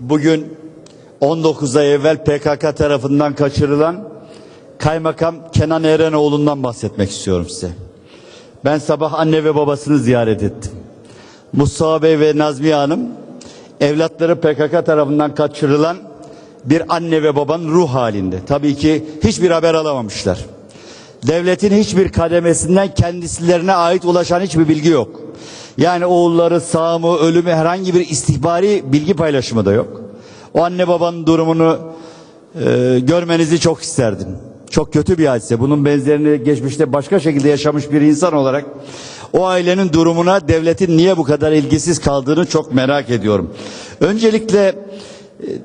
Bugün 19 ay evvel PKK tarafından kaçırılan Kaymakam Kenan Erenoğlu'ndan bahsetmek istiyorum size. Ben sabah anne ve babasını ziyaret ettim. Mustafa Bey ve Nazmiye Hanım evlatları PKK tarafından kaçırılan bir anne ve babanın ruh halinde. Tabii ki hiçbir haber alamamışlar. Devletin hiçbir kademesinden kendisilerine ait ulaşan hiçbir bilgi yok. Yani oğulları sağ mı ölü mü herhangi bir istihbari bilgi paylaşımı da yok. O anne babanın durumunu e, görmenizi çok isterdim. Çok kötü bir hadise. Bunun benzerini geçmişte başka şekilde yaşamış bir insan olarak o ailenin durumuna devletin niye bu kadar ilgisiz kaldığını çok merak ediyorum. Öncelikle e,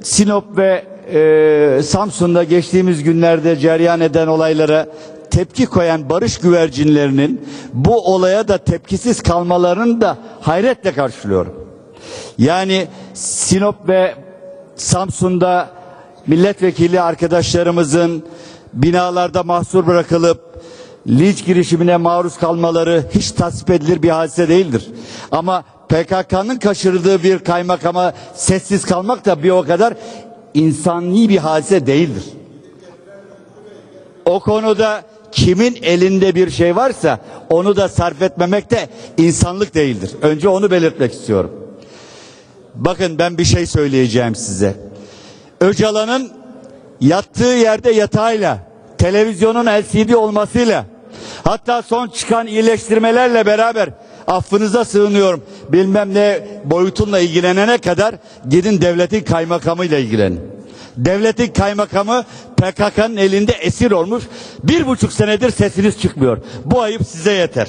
Sinop ve e, Samsun'da geçtiğimiz günlerde cereyan eden olaylara tepki koyan barış güvercinlerinin bu olaya da tepkisiz kalmalarını da hayretle karşılıyorum. Yani Sinop ve Samsun'da milletvekili arkadaşlarımızın binalarda mahsur bırakılıp linç girişimine maruz kalmaları hiç tasvip edilir bir hadise değildir. Ama PKK'nın kaçırdığı bir kaymakama sessiz kalmak da bir o kadar insani bir hadise değildir. O konuda kimin elinde bir şey varsa onu da sarf etmemek de insanlık değildir. Önce onu belirtmek istiyorum. Bakın ben bir şey söyleyeceğim size. Öcalan'ın yattığı yerde yatağıyla, televizyonun LCD olmasıyla, hatta son çıkan iyileştirmelerle beraber affınıza sığınıyorum. Bilmem ne boyutunla ilgilenene kadar gidin devletin kaymakamıyla ilgilenin. Devletin kaymakamı PKK'nın elinde esir olmuş. Bir buçuk senedir sesiniz çıkmıyor. Bu ayıp size yeter.